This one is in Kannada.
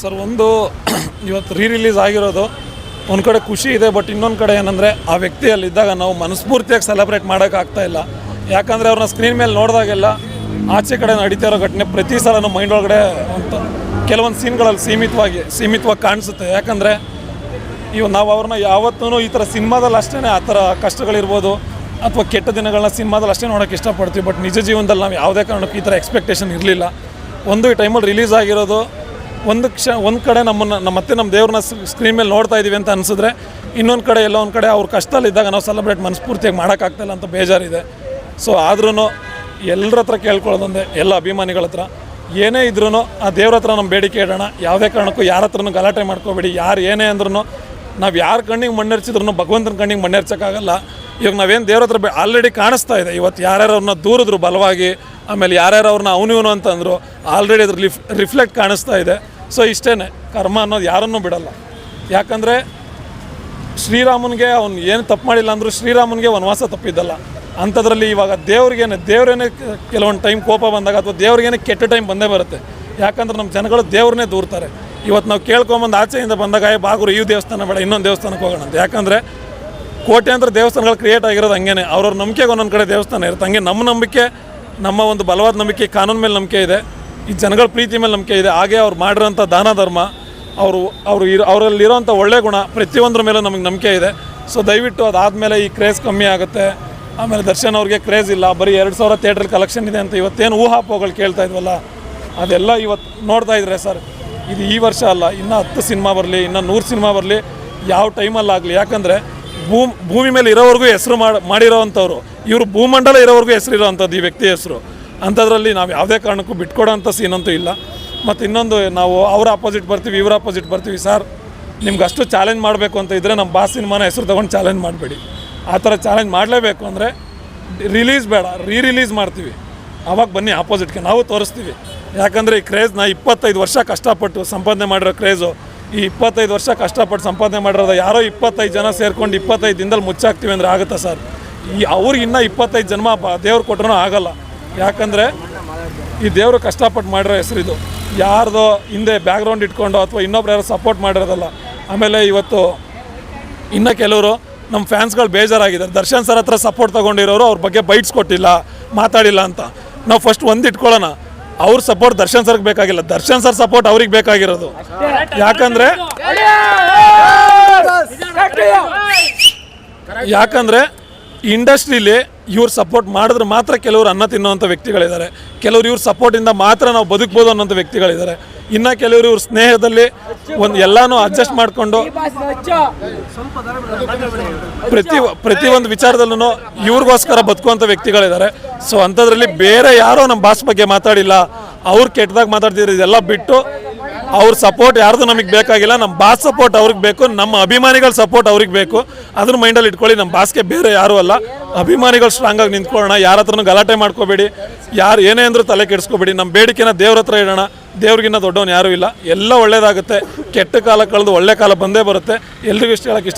ಸರ್, ಒಂದು ಇವತ್ತು ರೀ ರಿಲೀಸ್ ಆಗಿರೋದು. ಒಂದು ಕಡೆ ಖುಷಿ ಇದೆ ಬಟ್ ಇನ್ನೊಂದು ಕಡೆ ಏನಂದರೆ ಆ ವ್ಯಕ್ತಿ ಅಲ್ಲಿದ್ದಾಗ ನಾವು ಮನಸ್ಫೂರ್ತಿಯಾಗಿ ಸೆಲೆಬ್ರೇಟ್ ಮಾಡೋಕ್ಕಾಗ್ತಾ ಇಲ್ಲ. ಯಾಕಂದರೆ ಅವ್ರನ್ನ ಸ್ಕ್ರೀನ್ ಮೇಲೆ ನೋಡಿದಾಗೆಲ್ಲ ಆಚೆ ಕಡೆ ನಡೀತಾ ಇರೋ ಘಟನೆ ಪ್ರತಿ ಸಲ ನಮ್ಮ ಮೈಂಡ್ ಒಳಗಡೆ ಅಂತ ಕೆಲವೊಂದು ಸೀನ್ಗಳಲ್ಲಿ ಸೀಮಿತವಾಗಿ ಸೀಮಿತವಾಗಿ ಕಾಣಿಸುತ್ತೆ. ಯಾಕಂದರೆ ಇವು ನಾವು ಅವ್ರನ್ನ ಯಾವತ್ತೂ ಈ ಥರ ಸಿನಿಮಾದಲ್ಲಿ ಅಷ್ಟೇ ಆ ಥರ ಕಷ್ಟಗಳಿರ್ಬೋದು, ಅಥವಾ ಕೆಟ್ಟ ದಿನಗಳನ್ನ ಸಿನಿಮಾದಲ್ಲಿ ಅಷ್ಟೇ ನೋಡೋಕೆ ಇಷ್ಟಪಡ್ತೀವಿ ಬಟ್ ನಿಜ ಜೀವನದಲ್ಲಿ ನಾವು ಯಾವುದೇ ಕಾರಣಕ್ಕೂ ಈ ಥರ ಎಕ್ಸ್ಪೆಕ್ಟೇಷನ್ ಇರಲಿಲ್ಲ. ಒಂದು ಈ ಟೈಮಲ್ಲಿ ರಿಲೀಸ್ ಆಗಿರೋದು ಒಂದು ಕ್ಷ ಒಂದು ಕಡೆ ನಮ್ಮನ್ನು ನಮ್ಮ ಮತ್ತೆ ನಮ್ಮ ದೇವ್ರನ್ನ ಸ್ಕ್ರೀನ್ ಮೇಲೆ ನೋಡ್ತಾ ಇದ್ದೀವಿ ಅಂತ ಅನಿಸಿದ್ರೆ ಇನ್ನೊಂದು ಕಡೆ ಎಲ್ಲೋ ಒಂದು ಕಡೆ ಅವ್ರ ಕಷ್ಟದಲ್ಲಿದ್ದಾಗ ನಾವು ಸೆಲೆಬ್ರೇಟ್ ಮನಸ್ಫೂರ್ತಿಯಾಗಿ ಮಾಡೋಕ್ಕಾಗ್ತಾಯಿಲ್ಲ ಅಂತ ಬೇಜಾರಿದೆ. ಸೊ ಆದ್ರೂ ಎಲ್ಲರ ಹತ್ರ ಕೇಳ್ಕೊಳ್ಳೋದಂದೆ ಎಲ್ಲ ಅಭಿಮಾನಿಗಳ ಹತ್ರ. ಏನೇ ಇದ್ರೂ ಆ ದೇವ್ರ ಹತ್ರ ನಮ್ಮ ಬೇಡಿಕೆ ಇಡೋಣ, ಯಾವುದೇ ಕಾರಣಕ್ಕೂ ಯಾರ ಹತ್ರನೂ ಗಲಾಟೆ ಮಾಡ್ಕೋಬೇಡಿ, ಯಾರು ಏನೇ ಅಂದ್ರೂ ನಾವು ಯಾರ ಕಣ್ಣಿಗೆ ಮಣ್ಣೆರ್ಚಿದ್ರು ಭಗವಂತನ ಕಣ್ಣಿಗೆ ಮಣ್ಣೆರ್ಚೋಕ್ಕಾಗಲ್ಲ. ಇವಾಗ ನಾವೇನು ದೇವ್ರ ಹತ್ರ ಆಲ್ರೆಡಿ ಕಾಣಿಸ್ತಾ ಇದೆ ಇವತ್ತು ಯಾರ್ಯಾರು ಅವ್ರನ್ನ ದೂರಿದ್ರು ಬಲವಾಗಿ, ಆಮೇಲೆ ಯಾರ್ಯಾರು ಅವ್ರನ್ನ ಇವನು ಅಂತಂದರು ಆಲ್ರೆಡಿ ಅದ್ರ ರಿಫ್ಲೆಕ್ಟ್ ಕಾಣಿಸ್ತಾ ಇದೆ. ಸೊ ಇಷ್ಟೇ ಕರ್ಮ ಅನ್ನೋದು ಯಾರನ್ನೂ ಬಿಡಲ್ಲ. ಯಾಕಂದರೆ ಶ್ರೀರಾಮನಿಗೆ ಅವನು ಏನು ತಪ್ಪು ಮಾಡಿಲ್ಲ ಅಂದರೂ ಶ್ರೀರಾಮನಿಗೆ ವನವಾಸ ತಪ್ಪಿದ್ದಲ್ಲ. ಅಂಥದ್ರಲ್ಲಿ ಇವಾಗ ದೇವ್ರಿಗೇನೆ ದೇವ್ರೇನೆ ಕೆಲವೊಂದು ಟೈಮ್ ಕೋಪ ಬಂದಾಗ ಅಥವಾ ದೇವ್ರಿಗೇನೆ ಕೆಟ್ಟ ಟೈಮ್ ಬಂದೇ ಬರುತ್ತೆ. ಯಾಕಂದ್ರೆ ನಮ್ಮ ಜನಗಳು ದೇವ್ರನ್ನೇ ದೂರ್ತಾರೆ. ಇವತ್ತು ನಾವು ಕೇಳ್ಕೊಂಬಂದು ಆಚೆಯಿಂದ ಬಂದಾಗ "ಏ, ಬಾಗುರು ಈ ದೇವಸ್ಥಾನ ಬೇಡ ಇನ್ನೊಂದು ದೇವಸ್ಥಾನಕ್ಕೆ ಹೋಗೋಣ ಅಂತ. ಯಾಕಂದರೆ ಕೋಟ್ಯಾಂತರ ದೇವಸ್ಥಾನಗಳು ಕ್ರಿಯೇಟ್ ಆಗಿರೋದು ಹಂಗೇನೆ. ಅವ್ರವ್ರ ನಂಬಿಕೆಗೆ ಒಂದೊಂದು ಕಡೆ ದೇವಸ್ಥಾನ ಇರುತ್ತೆ. ಹಂಗೆ ನಮ್ಮ ನಂಬಿಕೆ ನಮ್ಮ ಒಂದು ಬಲವಾದ ನಂಬಿಕೆ ಕಾನೂನು ಮೇಲೆ ನಂಬಿಕೆ ಇದೆ. ಈ ಜನಗಳ ಪ್ರೀತಿ ಮೇಲೆ ನಂಬಿಕೆ ಇದೆ. ಹಾಗೆ ಅವ್ರು ಮಾಡಿರೋಂಥ ದಾನ ಧರ್ಮ, ಅವರು ಅವರು ಇರೋ, ಅವರಲ್ಲಿರೋಂಥ ಒಳ್ಳೆ ಗುಣ ಪ್ರತಿಯೊಂದ್ರ ಮೇಲೆ ನಮಗೆ ನಂಬಿಕೆ ಇದೆ. ಸೊ ದಯವಿಟ್ಟು ಅದಾದಮೇಲೆ ಈ ಕ್ರೇಜ್ ಕಮ್ಮಿ ಆಗುತ್ತೆ. ಆಮೇಲೆ ದರ್ಶನ್ ಅವ್ರಿಗೆ ಕ್ರೇಜ್ ಇಲ್ಲ. ಬರೀ ಎರಡು ಸಾವಿರ ಥಿಯೇಟ್ರಲ್ಲಿ ಕಲೆಕ್ಷನ್ ಇದೆ ಅಂತ ಇವತ್ತೇನು ಊಹಾಪೋಗಳು ಕೇಳ್ತಾ ಇದ್ವಲ್ಲ? ಅದೆಲ್ಲ ಇವತ್ತು ನೋಡ್ತಾ ಇದ್ರೆ ಸರ್, ಇದು ಈ ವರ್ಷ ಅಲ್ಲ, ಇನ್ನೂ ಹತ್ತು ಸಿನಿಮಾ ಬರಲಿ, ಇನ್ನೂ ನೂರು ಸಿನಿಮಾ ಬರಲಿ, ಯಾವ ಟೈಮಲ್ಲಾಗಲಿ ಯಾಕಂದರೆ ಭೂಮ್, ಭೂಮಿ ಮೇಲೆ ಇರೋವರೆಗೂ ಹೆಸರು ಮಾಡಿ ಮಾಡಿರೋವಂಥವ್ರು ಇವರು ಭೂಮಂಡಲ ಇರೋವರೆಗೂ ಹೆಸರು ಇರೋವಂಥದ್ದು ಈ ವ್ಯಕ್ತಿ ಹೆಸರು. ಅಂಥದ್ರಲ್ಲಿ ನಾವು ಯಾವುದೇ ಕಾರಣಕ್ಕೂ ಬಿಟ್ಕೊಡೋಂಥ ಸೀನ್ ಅಂತೂ ಇಲ್ಲ. ಮತ್ತು ಇನ್ನೊಂದು ನಾವು ಅವ್ರ ಅಪೋಸಿಟ್ ಬರ್ತೀವಿ, ಇವ್ರ ಅಪೋಸಿಟ್ ಬರ್ತೀವಿ. ಸರ್ ನಿಮ್ಗೆ ಅಷ್ಟು ಚಾಲೆಂಜ್ ಮಾಡಬೇಕು ಅಂತ ಇದ್ದರೆ ನಮ್ಮ ಬಾ ಸಿನಿಮಾನ ಹೆಸರು ತೊಗೊಂಡು ಚಾಲೆಂಜ್ ಮಾಡಬೇಡಿ. ಆ ಥರ ಚಾಲೆಂಜ್ ಮಾಡಲೇಬೇಕು ಅಂದರೆ ರಿಲೀಸ್ ಬೇಡ ರೀ ರಿಲೀಸ್ ಮಾಡ್ತೀವಿ. ಆವಾಗ ಬನ್ನಿ ಆಪೋಸಿಟ್ಗೆ ನಾವು ತೋರಿಸ್ತೀವಿ. ಯಾಕಂದರೆ ಈ ಕ್ರೇಜ್ನ ಇಪ್ಪತ್ತೈದು ವರ್ಷ ಕಷ್ಟಪಟ್ಟು ಸಂಪಾದನೆ ಮಾಡಿರೋ ಕ್ರೇಜು ಈ ಇಪ್ಪತ್ತೈದು ವರ್ಷ ಕಷ್ಟಪಟ್ಟು ಸಂಪಾದನೆ ಮಾಡಿರೋದು ಯಾರೋ ಇಪ್ಪತ್ತೈದು ಜನ ಸೇರ್ಕೊಂಡು ಇಪ್ಪತ್ತೈದು ದಿನದಲ್ಲಿ ಮುಚ್ಚಾಕ್ತೀವಿ ಅಂದರೆ ಆಗುತ್ತಾ ಸರ್ ಈ ಅವ್ರಿಗೆ ಇನ್ನೂ ಇಪ್ಪತ್ತೈದು ಜನ್ಮ ದೇವ್ರು ಕೊಟ್ರೂ ಆಗಲ್ಲ. ಯಾಕಂದರೆ ಈ ದೇವರು ಕಷ್ಟಪಟ್ಟು ಮಾಡಿರೋ ಇದು. ಯಾರ್ದೋ ಹಿಂದೆ ಬ್ಯಾಕ್ಗ್ರೌಂಡ್ ಇಟ್ಕೊಂಡು ಅಥವಾ ಇನ್ನೊಬ್ರು ಯಾರೋ ಸಪೋರ್ಟ್ ಮಾಡಿರೋದಲ್ಲ. ಆಮೇಲೆ ಇವತ್ತು ಇನ್ನು ಕೆಲವರು ನಮ್ಮ ಫ್ಯಾನ್ಸ್ಗಳು ಬೇಜಾರಾಗಿದ್ದಾರೆ. ದರ್ಶನ್ ಸರ್ ಹತ್ರ ಸಪೋರ್ಟ್ ತೊಗೊಂಡಿರೋರು ಅವ್ರ ಬಗ್ಗೆ ಬೈಟ್ಸ್ ಕೊಟ್ಟಿಲ್ಲ, ಮಾತಾಡಿಲ್ಲ ಅಂತ. ನಾವು ಫಸ್ಟ್ ಒಂದು ಇಟ್ಕೊಳ್ಳೋಣ. ಅವ್ರ ಸಪೋರ್ಟ್ ದರ್ಶನ್ ಸರ್ಗೆ ಬೇಕಾಗಿಲ್ಲ. ದರ್ಶನ್ ಸರ್ ಸಪೋರ್ಟ್ ಅವ್ರಿಗೆ ಬೇಕಾಗಿರೋದು. ಯಾಕಂದರೆ ಯಾಕಂದರೆ ಇಂಡಸ್ಟ್ರೀಲಿ ಇವ್ರು ಸಪೋರ್ಟ್ ಮಾಡಿದ್ರೆ ಮಾತ್ರ ಕೆಲವರು ಅನ್ನ ತಿನ್ನುವಂಥ ವ್ಯಕ್ತಿಗಳಿದ್ದಾರೆ. ಕೆಲವರು ಇವ್ರ ಸಪೋರ್ಟಿಂದ ಮಾತ್ರ ನಾವು ಬದುಕ್ಬೋದು ಅನ್ನೋಂಥ ವ್ಯಕ್ತಿಗಳಿದ್ದಾರೆ. ಇನ್ನು ಕೆಲವರು ಇವ್ರ ಸ್ನೇಹದಲ್ಲಿ ಒಂದು ಎಲ್ಲನೂ ಅಡ್ಜಸ್ಟ್ ಮಾಡಿಕೊಂಡು ಪ್ರತಿ ಪ್ರತಿ ಒಂದು ವಿಚಾರದಲ್ಲೂ ಇವ್ರಿಗೋಸ್ಕರ ಬದುಕುವಂಥ ವ್ಯಕ್ತಿಗಳಿದ್ದಾರೆ. ಸೊ ಅಂಥದ್ರಲ್ಲಿ ಬೇರೆ ಯಾರೋ ನಮ್ಮ ಬಾಸ್ ಬಗ್ಗೆ ಮಾತಾಡಿಲ್ಲ. ಅವ್ರು ಕೆಟ್ಟದಾಗ ಮಾತಾಡ್ತಿದ್ರು ಇದೆಲ್ಲ ಬಿಟ್ಟು ಅವ್ರ ಸಪೋರ್ಟ್ ಯಾರ್ದು ನಮಗೆ ಬೇಕಾಗಿಲ್ಲ. ನಮ್ಮ ಬಾಸ್ ಸಪೋರ್ಟ್ ಅವ್ರಿಗೆ ಬೇಕು. ನಮ್ಮ ಅಭಿಮಾನಿಗಳ ಸಪೋರ್ಟ್ ಅವ್ರಿಗೆ ಬೇಕು. ಅದ್ರ ಮೈಂಡಲ್ಲಿ ಇಟ್ಕೊಳ್ಳಿ. ನಮ್ಮ ಬಾಸ್ಗೆ ಬೇರೆ ಯಾರೂ ಅಲ್ಲ. ಅಭಿಮಾನಿಗಳು ಸ್ಟ್ರಾಂಗ್ ಆಗಿ ನಿಂತ್ಕೊಳ್ಳೋಣ. ಯಾರ ಹತ್ರನೂ ಗಲಾಟೆ ಮಾಡ್ಕೋಬೇಡಿ. ಯಾರು ಏನೇ ಅಂದರೂ ತಲೆ ಕೆಡಿಸ್ಕೋಬೇಡಿ. ನಮ್ಮ ಬೇಡಿಕೆನ ದೇವ್ರ ಹತ್ರ ಇಡೋಣ ದೇವ್ರಿಗಿನ್ನ ದೊಡ್ಡವನು ಯಾರೂ ಇಲ್ಲ. ಎಲ್ಲ ಒಳ್ಳೇದಾಗುತ್ತೆ. ಕೆಟ್ಟ ಕಾಲ ಕಳೆದು ಒಳ್ಳೆ ಕಾಲ ಬಂದೇ ಬರುತ್ತೆ. ಎಲ್ರಿಗೂ ಇಷ್ಟ ಹೇಳಕ್ಕೆ ಇಷ್ಟ